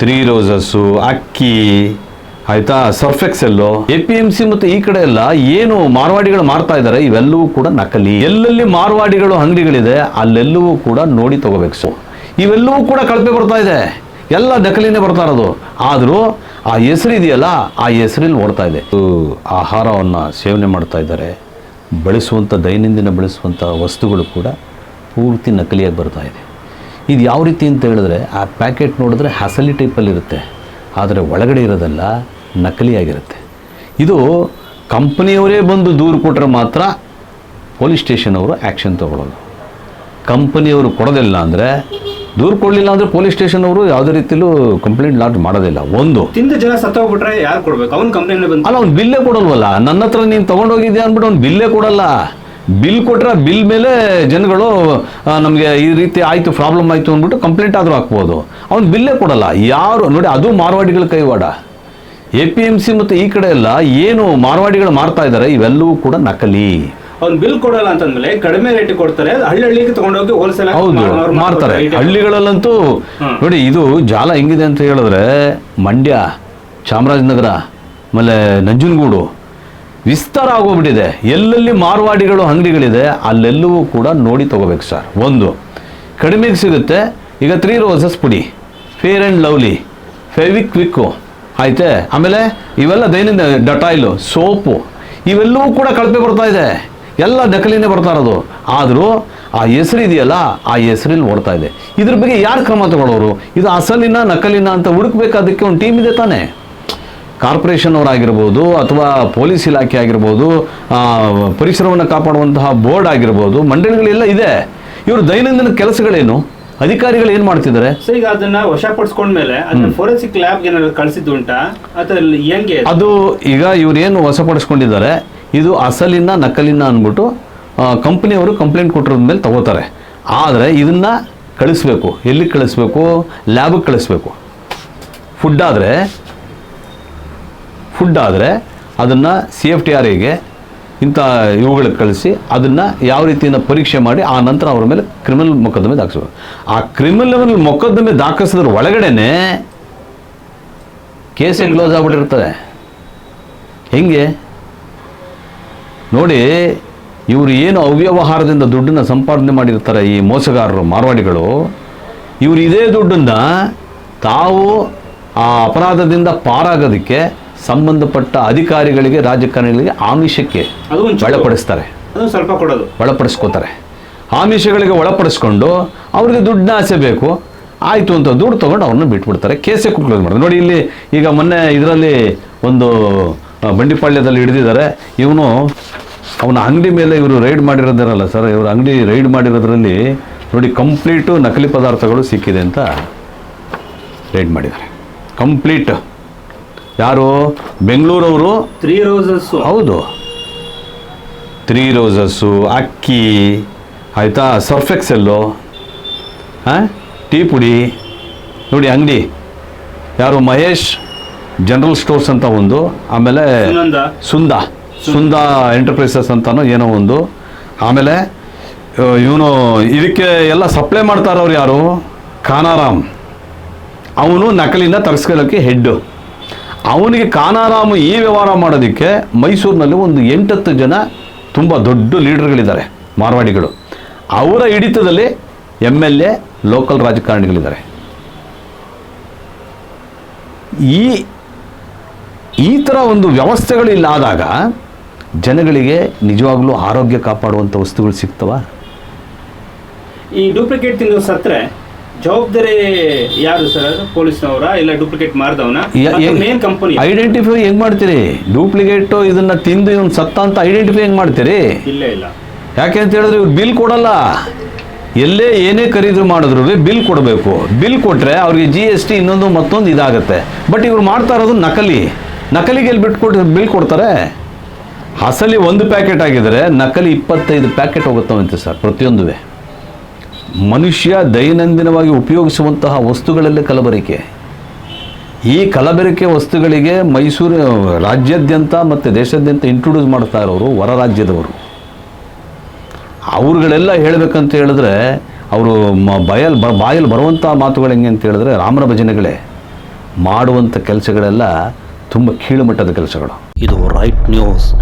Three roses, ಅಕ್ಕಿ, ಆಯ್ತಾ, surf excel, A P M C ಮತ್ತು ಈ ಕಡೆ ಎಲ್ಲ ಏನು ಮಾರ್ವಾಡಿಗಳು ಮಾರ್ತಾ ಇದ್ದಾರೆ, ಇವೆಲ್ಲವೂ ಕೂಡ ನಕಲಿ. ಎಲ್ಲೆಲ್ಲಿ ಮಾರ್ವಾಡಿಗಳು ಅಂಗಡಿಗಳಿದೆ ಅಲ್ಲೆಲ್ಲವೂ ಕೂಡ ನೋಡಿ ತಗೋಬೇಕು. ಸೊ ಇವೆಲ್ಲವೂ ಕೂಡ ಕಳಪೆ ಬರ್ತಾ ಇದೆ. ಎಲ್ಲ ನಕಲಿನೇ ಬರ್ತಾ ಇರೋದು. ಆದರೂ ಆ ಹೆಸರು ಇದೆಯಲ್ಲ, ಆ ಹೆಸರಲ್ಲಿ ಓಡ್ತಾ ಇದೆ. ಆಹಾರವನ್ನು ಸೇವನೆ ಮಾಡ್ತಾ ಇದ್ದಾರೆ. ಬಳಸುವಂಥ ದೈನಂದಿನ ಬಳಸುವಂಥ ವಸ್ತುಗಳು ಕೂಡ ಪೂರ್ತಿ ನಕಲಿಯಾಗಿ ಬರ್ತಾ ಇದೆ. ಇದು ಯಾವ ರೀತಿ ಅಂತ ಹೇಳಿದ್ರೆ ಆ ಪ್ಯಾಕೆಟ್ ನೋಡಿದ್ರೆ ಹಸಲಿ ಟೈಪಲ್ಲಿ ಇರುತ್ತೆ ಆದರೆ ಒಳಗಡೆ ಇರೋದೆಲ್ಲ ನಕಲಿಯಾಗಿರುತ್ತೆ. ಇದು ಕಂಪ್ನಿಯವರೇ ಬಂದು ದೂರು ಕೊಟ್ಟರೆ ಮಾತ್ರ ಪೊಲೀಸ್ ಸ್ಟೇಷನ್ ಅವರು ಆ್ಯಕ್ಷನ್ ತಗೊಳ್ಳೋದು. ಕಂಪನಿಯವರು ಕೊಡೋದಿಲ್ಲ ಅಂದರೆ ದೂರು ಕೊಡಲಿಲ್ಲ ಅಂದರೆ ಪೊಲೀಸ್ ಸ್ಟೇಷನ್ ಅವರು ಯಾವುದೇ ರೀತಿಯಲ್ಲೂ ಕಂಪ್ಲೇಂಟ್ ಲಾಡ್ಜ್ ಮಾಡೋದಿಲ್ಲ. ಒಂದು. ತಿಂದ ಜನ ಸತ್ತೋಗ್ಬಿಟ್ರೆ ಯಾರು ಕೊಡಬೇಕು? ಅವ್ನು ಕಂಪ್ಲೇಂಟ್ ಅಲ್ಲ ಅವ್ನು ಬಿಲ್ಲೇ ಕೊಡಲ್ವಲ್ಲ? ನನ್ನ ಹತ್ರ ನೀನು ತೊಗೊಂಡೋಗಿದ್ಯಾ ಅಂದ್ಬಿಟ್ಟು ಅವ್ನು ಬಿಲ್ಲೇ ಕೊಡಲ್ಲ. ಬಿಲ್ ಕೊಟ್ಟರೆ ಬಿಲ್ ಮೇಲೆ ಜನಗಳು ನಮಗೆ ಈ ರೀತಿ ಆಯಿತು ಪ್ರಾಬ್ಲಮ್ ಆಯಿತು ಅಂದ್ಬಿಟ್ಟು ಕಂಪ್ಲೇಂಟ್ ಆದರೂ ಹಾಕ್ಬೋದು. ಅವ್ನು ಬಿಲ್ಲೇ ಕೊಡಲ್ಲ. ಯಾರು ನೋಡಿ ಅದು ಮಾರ್ವಾಡಿಗಳ ಕೈವಾಡ. ಎ ಪಿ ಎಂ ಸಿ ಮತ್ತು ಈ ಕಡೆ ಎಲ್ಲ ಏನು ಮಾರ್ವಾಡಿಗಳು ಮಾರ್ತಾ ಇದ್ದಾರೆ ಇವೆಲ್ಲವೂ ಕೂಡ ನಕಲಿ. ಅವ್ನು ಬಿಲ್ ಕೊಡಲ್ಲ ಅಂತಂದ್ಮೇಲೆ ಕಡಿಮೆ ರೇಟ್ ಕೊಡ್ತಾರೆ ಹಳ್ಳಿ ಹಳ್ಳಿಗೆ ತಗೊಂಡೋಗಿ ಹೋಲ್ಸೇಲ್ ಹೌದು. ಮಾರ್ತಾರೆ. ಹಳ್ಳಿಗಳಲ್ಲಂತೂ ನೋಡಿ ಇದು ಜಾಲ ಹೆಂಗಿದೆ ಅಂತ ಹೇಳಿದ್ರೆ ಮಂಡ್ಯ ಚಾಮರಾಜನಗರ ಆಮೇಲೆ ನಂಜನಗೂಡು ವಿಸ್ತಾರ ಆಗೋಗ್ಬಿಟ್ಟಿದೆ ಎಲ್ಲೆಲ್ಲಿ ಮಾರ್ವಾಡಿಗಳು ಅಂಗಡಿಗಳಿದೆ, ಅಲ್ಲೆಲ್ಲವೂ ಕೂಡ ನೋಡಿ ತಗೋಬೇಕು ಸರ್. ಒಂದು, ಕಡಿಮೆಗೆ ಸಿಗುತ್ತೆ. ಈಗ ತ್ರೀ ರೋಸಸ್ ಪುಡಿ. Fair and lovely fevikwik ಆಯ್ತೆ? ಆಮೇಲೆ ಇವೆಲ್ಲ ದೈನಂದಿನ ಡಟಾಯ್ಲು, ಸೋಪು, ಇವೆಲ್ಲವೂ ಕೂಡ ಕಳಪೆ ಬರ್ತಾ ಇದೆ. ಎಲ್ಲ ನಕಲಿನೇ ಬರ್ತಾ ಇರೋದು. ಆದರೂ ಆ ಹೆಸರು ಇದೆಯಲ್ಲ, ಆ ಹೆಸರಲ್ಲಿ ಓಡ್ತಾ ಇದೆ. ಇದ್ರ ಬಗ್ಗೆ ಯಾರು ಕ್ರಮ ತಗೊಳ್ಳೋರು ಇದು ಅಸಲಿನ, ನಕಲಿನ ಅಂತ ಹುಡುಕ್ಬೇಕಾದಕ್ಕೆ ಒಂದು ಟೀಮ್ ಇದೆ ತಾನೇ. ಕಾರ್ಪೊರೇಷನ್ ಅವರಾಗಿರ್ಬೋದು ಅಥವಾ ಪೊಲೀಸ್ ಇಲಾಖೆ ಆಗಿರ್ಬೋದು ಪರಿಸರವನ್ನು ಕಾಪಾಡುವಂತಹ ಬೋರ್ಡ್ ಆಗಿರ್ಬೋದು ಮಂಡಳಿಗಳೆಲ್ಲ ಇದೆ. ಇವರು ದೈನಂದಿನ ಕೆಲಸಗಳೇನು? ಅಧಿಕಾರಿಗಳು ಏನು ಮಾಡ್ತಿದ್ದಾರೆ? ಈಗ ಅದನ್ನ ವಶಪಡಿಸ್ಕೊಂಡ್ಮೇಲೆ ಅದನ್ನ ಫೋರೆನ್ಸಿಕ್ ಲ್ಯಾಬ್ ಏನಾದ್ರು ಕಳ್ಸಿದ್ದು ಉಂಟಾ? ಹೆಂಗೆ? ಅದು ಈಗ ಇವರೇನು ವಶಪಡಿಸ್ಕೊಂಡಿದ್ದಾರೆ ಇದು ಅಸಲಿನ ನಕಲಿನ ಅಂದ್ಬಿಟ್ಟು ಕಂಪ್ನಿಯವರು ಕಂಪ್ಲೇಂಟ್ ಕೊಟ್ಟಿರೋದ ಮೇಲೆ ತಗೋತಾರೆ. ಆದರೆ ಇದನ್ನ ಕಳಿಸ್ಬೇಕು. ಎಲ್ಲಿಗೆ ಕಳಿಸ್ಬೇಕು? ಲ್ಯಾಬಿಗೆ ಕಳಿಸ್ಬೇಕು. ಫುಡ್ ಆದರೆ ಫುಡ್ ಆದರೆ ಅದನ್ನು ಸಿ ಎಫ್ ಟಿ ಆರ್ ಇಂಥ ಇವುಗಳಿಗೆ ಕಳಿಸಿ ಅದನ್ನು ಯಾವ ರೀತಿಯಿಂದ ಪರೀಕ್ಷೆ ಮಾಡಿ ಆ ನಂತರ ಅವರ ಮೇಲೆ ಕ್ರಿಮಿನಲ್ ಮೊಕದ್ದಮೆ ದಾಖಿಸಬೇಕು ಆ ಕ್ರಿಮಿನಲ್ ಮೊಕದ್ದಮೆ ದಾಖಲಿಸಿದ್ರ ಒಳಗಡೆನೆ ಕೇಸೇ ಕ್ಲೋಸ್ ಆಗ್ಬಿಟ್ಟಿರ್ತದೆ. ಹೆಂಗೆ? ನೋಡಿ, ಇವರು ಏನು ಅವ್ಯವಹಾರದಿಂದ ದುಡ್ಡನ್ನು ಸಂಪಾದನೆ ಮಾಡಿರ್ತಾರೆ ಈ ಮೋಸಗಾರರು, ಮಾರ್ವಾಡಿಗಳು. ಇವರು ಇದೇ ದುಡ್ಡನ್ನು ತಾವು ಆ ಅಪರಾಧದಿಂದ ಪಾರಾಗೋದಕ್ಕೆ ಸಂಬಂಧಪಟ್ಟ ಅಧಿಕಾರಿಗಳಿಗೆ ರಾಜಕಾರಣಿಗಳಿಗೆ ಆಮಿಷಕ್ಕೆ ಒಳಪಡಿಸ್ತಾರೆ. ಸ್ವಲ್ಪ ಕೊಡೋದು. ಒಳಪಡಿಸ್ಕೋತಾರೆ. ಆಮಿಷಗಳಿಗೆ ಒಳಪಡಿಸ್ಕೊಂಡು ಅವ್ರಿಗೆ ದುಡ್ಡನ್ನ ಆಸೆ ಬೇಕು. ಆಯಿತು ಅಂತ ದುಡ್ಡು ತೊಗೊಂಡು ಅವ್ರನ್ನ ಬಿಟ್ಬಿಡ್ತಾರೆ. ಕೇಸೆ ಕ್ಲೋಸ್ ಮಾಡ್ತಾರೆ ನೋಡಿ ಇಲ್ಲಿ ಈಗ ಮೊನ್ನೆ ಇದರಲ್ಲಿ ಒಂದು ಬಂಡಿಪಾಳ್ಯದಲ್ಲಿ ಹಿಡಿದಿದ್ದಾರೆ. ಇವನು ಅವನ ಅಂಗಡಿ ಮೇಲೆ ಇವರು ರೈಡ್ ಮಾಡಿರೋದಿರಲ್ಲ ಸರ್ ಇವರು ಅಂಗಡಿ ರೈಡ್ ಮಾಡಿರೋದ್ರಲ್ಲಿ ನೋಡಿ ಕಂಪ್ಲೀಟು ನಕಲಿ ಪದಾರ್ಥಗಳು ಸಿಕ್ಕಿದೆ ಅಂತ ರೈಡ್ ಮಾಡಿದ್ದಾರೆ. ಕಂಪ್ಲೀಟ್. ಯಾರು? ಬೆಂಗಳೂರವರು? ತ್ರೀ ರೋಸಸ್ಸು ಹೌದು. ತ್ರೀ ರೋಸಸ್ಸು ಅಕ್ಕಿ ಆಯಿತಾ? ಸರ್ಫೆಕ್ಸೆಲ್ಲು ಹಾಂ? ಟೀ ಪುಡಿ. ನೋಡಿ ಅಂಗಡಿ. ಯಾರು? ಮಹೇಶ್ ಜನರಲ್ ಸ್ಟೋರ್ಸ್ ಅಂತ ಒಂದು. ಆಮೇಲೆ ಸುಂದ. ಸುಂದ ಎಂಟರ್ಪ್ರೈಸಸ್ ಅಂತನೋ ಏನೋ ಒಂದು. ಆಮೇಲೆ ಇವನು ಇದಕ್ಕೆ ಎಲ್ಲ ಸಪ್ಲೈ ಮಾಡ್ತಾರವ್ರು ಯಾರು? ಖಾನಾರಾಮ್. ಅವನು ನಕಲಿಂದ ತರಿಸ್ಕೊಳ್ಳೋಕ್ಕೆ ಹೆಡ್ಡು ಅವನಿಗೆ ಕಾನಾರಾಮ ಈ ವ್ಯವಹಾರ ಮಾಡೋದಕ್ಕೆ ಮೈಸೂರಿನಲ್ಲಿ ಒಂದು ಎಂಟತ್ತು ಜನ ತುಂಬ ದೊಡ್ಡ ಲೀಡರ್ಗಳಿದ್ದಾರೆ, ಮಾರ್ವಾಡಿಗಳು. ಅವರ ಹಿಡಿತದಲ್ಲಿ ಎಂ ಎಲ್ ಎ ಲೋಕಲ್ ರಾಜಕಾರಣಿಗಳಿದ್ದಾರೆ. ಈ ಈ ಥರ ಒಂದು ವ್ಯವಸ್ಥೆಗಳು ಇಲ್ಲಾದಾಗ ಜನಗಳಿಗೆ ನಿಜವಾಗ್ಲೂ ಆರೋಗ್ಯ ಕಾಪಾಡುವಂಥ ವಸ್ತುಗಳು ಸಿಗ್ತವಾ? ಈ ಡೂಪ್ಲಿಕೇಟ್ ತಿಂದು ಸತ್ರೆ ಜವಾಬ್ದಾರಿ ಯಾರು ಸರ್ ಪೊಲೀಸ್ನವರ ಇಲ್ಲ ಡೂಪ್ಲಿಕೇಟ್ ಮಾರ್ದವನ ಮೇನ್ ಕಂಪನಿ ಐಡೆಂಟಿಫೈ ಹೆಂಗ್ ಮಾಡ್ತೀರಿ? ಡೂಪ್ಲಿಕೇಟು ಇದನ್ನ ತಿಂದು ಇವ್ನು ಸತ್ತ ಅಂತ ಐಡೆಂಟಿಫೈ ಹೆಂಗ್ ಮಾಡ್ತೀರಿ? ಇಲ್ಲ ಇಲ್ಲ. ಯಾಕೆ ಅಂತ ಹೇಳಿದ್ರೆ ಇವ್ರು ಬಿಲ್ ಕೊಡಲ್ಲ. ಎಲ್ಲೇ ಏನೇ ಖರೀದಿ ಮಾಡಿದ್ರು ಬಿಲ್ ಕೊಡಬೇಕು. ಬಿಲ್ ಕೊಟ್ಟರೆ ಅವ್ರಿಗೆ ಜಿ ಎಸ್ ಟಿ ಇನ್ನೊಂದು ಮತ್ತೊಂದು ಇದಾಗುತ್ತೆ. ಬಟ್ ಇವ್ರು ಮಾಡ್ತಾ ಇರೋದು ನಕಲಿ. ನಕಲಿಗೆ ಎಲ್ಲಿ ಬಿಟ್ಕೊಟ್ಟು ಬಿಲ್ ಕೊಡ್ತಾರೆ. ಅಸಲಿ ಒಂದು ಪ್ಯಾಕೆಟ್ ಆಗಿದ್ರೆ ನಕಲಿ ಇಪ್ಪತ್ತೈದು ಪ್ಯಾಕೆಟ್ ಹೋಗುತ್ತವಂತೆ ಸರ್ ಪ್ರತಿಯೊಂದುವೆ. ಮನುಷ್ಯ ದೈನಂದಿನವಾಗಿ ಉಪಯೋಗಿಸುವಂತಹ ವಸ್ತುಗಳಲ್ಲೇ ಕಲಬೆರಕೆ. ಈ ಕಲಬೆರಕೆ ವಸ್ತುಗಳಿಗೆ ಮೈಸೂರು ರಾಜ್ಯಾದ್ಯಂತ ಮತ್ತು ದೇಶಾದ್ಯಂತ ಇಂಟ್ರೊಡ್ಯೂಸ್ ಮಾಡ್ತಾ ಇರೋರು ಹೊರ ರಾಜ್ಯದವರು. ಅವ್ರುಗಳೆಲ್ಲ ಹೇಳಬೇಕಂತ ಹೇಳಿದ್ರೆ ಅವರು ಮ ಬಯಲ್ ಬ ಬಾಯಲ್ಲಿ ಬರುವಂಥ ಮಾತುಗಳು ಹೆಂಗೆ ಅಂತ ಹೇಳಿದ್ರೆ ರಾಮನ ಭಜನೆಗಳೇ. ಮಾಡುವಂಥ ಕೆಲಸಗಳೆಲ್ಲ ತುಂಬ ಕೀಳುಮಟ್ಟದ ಕೆಲಸಗಳು. ಇದು ರೈಟ್ ನ್ಯೂಸ್